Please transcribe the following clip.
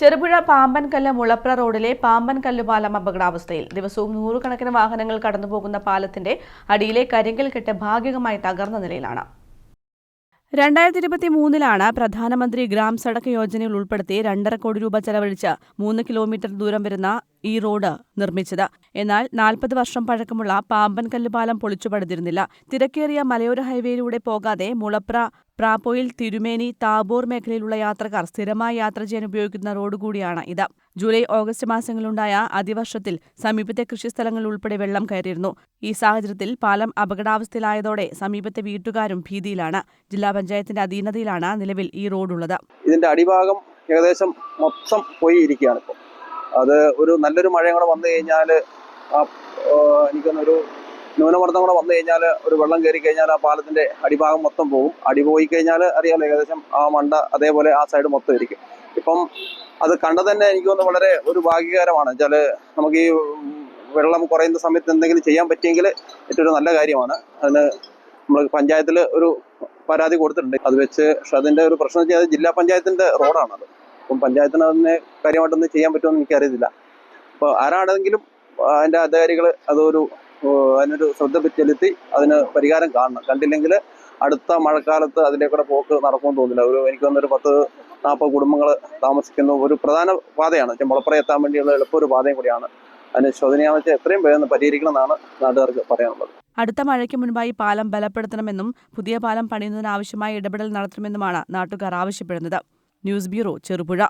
ചെറുപുഴ പാമ്പൻകല്ല് മുളപ്ര റോഡിലെ പാമ്പൻകല്ല് പാലം അപകടാവസ്ഥയിൽ ദിവസവും നൂറുകണക്കിന് വാഹനങ്ങൾ കടന്നുപോകുന്ന പാലത്തിന്റെ അടിയിലെ കരിങ്കൽ കെട്ട് ഭാഗികമായി തകർന്ന നിലയിലാണ്. രണ്ടായിരത്തി ഇരുപത്തി മൂന്നിലാണ് പ്രധാനമന്ത്രി ഗ്രാം സടക്ക് യോജനയിൽ ഉൾപ്പെടുത്തി രണ്ടര കോടി രൂപ ചെലവഴിച്ച് മൂന്ന് കിലോമീറ്റർ ദൂരം വരുന്ന ഈ റോഡ് നിർമ്മിച്ചത്. എന്നാൽ നാൽപ്പത് വർഷം പഴക്കമുള്ള പാമ്പൻകല്ല് പാലം പൊളിച്ചുപടുത്തിരുന്നില്ല. തിരക്കേറിയ മലയോര ഹൈവേയിലൂടെ പോകാതെ മുളപ്ര പ്രാപ്പോയിൽ തിരുമേനി താബോർ മേഖലയിലുള്ള യാത്രക്കാർ സ്ഥിരമായി യാത്ര ചെയ്യാൻ ഉപയോഗിക്കുന്ന റോഡ് കൂടിയാണ് ഇത്. ജൂലൈ ഓഗസ്റ്റ് മാസങ്ങളിലുണ്ടായ അതിവർഷത്തിൽ സമീപത്തെ കൃഷിസ്ഥലങ്ങളിൽ ഉൾപ്പെടെ വെള്ളം കയറിയിരുന്നു. ഈ സാഹചര്യത്തിൽ പാലം അപകടാവസ്ഥയിലായതോടെ സമീപത്തെ വീട്ടുകാരും ഭീതിയിലാണ്. ജില്ലാ പഞ്ചായത്തിന്റെ അധീനതയിലാണ് നിലവിൽ ഈ റോഡുള്ളത്. ഇതിന്റെ അടിഭാഗം ഏകദേശം മൊത്തം പോയിരിക്കുകയാണ് ഇപ്പോൾ അത് ഒരു നല്ലൊരു മഴയും കൂടെ വന്നു കഴിഞ്ഞാൽ എനിക്കൊന്നൊരു ന്യൂനമർദ്ദം കൂടെ വന്നു കഴിഞ്ഞാൽ ഒരു വെള്ളം കയറി കഴിഞ്ഞാൽ ആ പാലത്തിന്റെ അടിഭാഗം മൊത്തം പോകും അടി പോയി കഴിഞ്ഞാൽ അറിയാലോ ഏകദേശം ആ മണ്ട അതേപോലെ ആ സൈഡ് മൊത്തം ഇരിക്കും. ഇപ്പം അത് കണ്ടത് തന്നെ എനിക്ക് തോന്നുന്നു വളരെ ഒരു ഭാഗ്യകരമാണ്. വെച്ചാൽ നമുക്ക് ഈ വെള്ളം കുറയുന്ന സമയത്ത് എന്തെങ്കിലും ചെയ്യാൻ പറ്റിയെങ്കിൽ ഏറ്റവും നല്ല കാര്യമാണ്. അതിന് നമ്മൾ പഞ്ചായത്തിൽ ഒരു പരാതി കൊടുത്തിട്ടുണ്ട്. അത് വെച്ച് പക്ഷെ അതിന്റെ ഒരു പ്രശ്നം വെച്ചാൽ ജില്ലാ പഞ്ചായത്തിന്റെ റോഡാണത് അപ്പം പഞ്ചായത്തിന് അതിനെ കാര്യമായിട്ടൊന്നും ചെയ്യാൻ പറ്റുമെന്ന് എനിക്കറിയത്തില്ല. അപ്പോൾ ആരാണെങ്കിലും അതിന്റെ അധികാരികൾ അതൊരു അതിനൊരു ശ്രദ്ധ ചെലുത്തി അതിന് പരിഹാരം കാണണം. കണ്ടില്ലെങ്കിൽ അടുത്ത മഴക്കാലത്ത് അതിലേക്കൂടെ പോക്ക് നടക്കുമെന്ന് തോന്നില്ല ഒരു എനിക്ക് തന്നൊരു പത്ത് നാൽപ്പത് കുടുംബങ്ങൾ താമസിക്കുന്ന ഒരു പ്രധാന പാതയാണ്. മുളപ്പുറ എത്താൻ വേണ്ടിയുള്ള എളുപ്പ ഒരു പാതയും കൂടിയാണ്. അതിന് ശോധനയാമത്തെ എത്രയും വേഗം പരിഹരിക്കണം എന്നാണ് നാട്ടുകാർക്ക് പറയാനുള്ളത്. അടുത്ത മഴയ്ക്ക് മുൻപായി പാലം ബലപ്പെടുത്തണമെന്നും പുതിയ പാലം പണിയുന്നതിനാവശ്യമായ ഇടപെടൽ നടത്തണമെന്നുമാണ് നാട്ടുകാർ ആവശ്യപ്പെടുന്നത്. News bureau Cherupuzha.